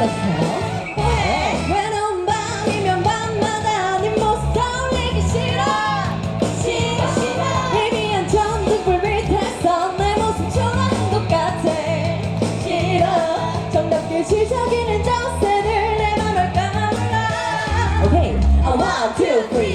어허, 엄마한테요. two, three.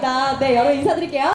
감사합니다. 네, 여러분 인사드릴게요.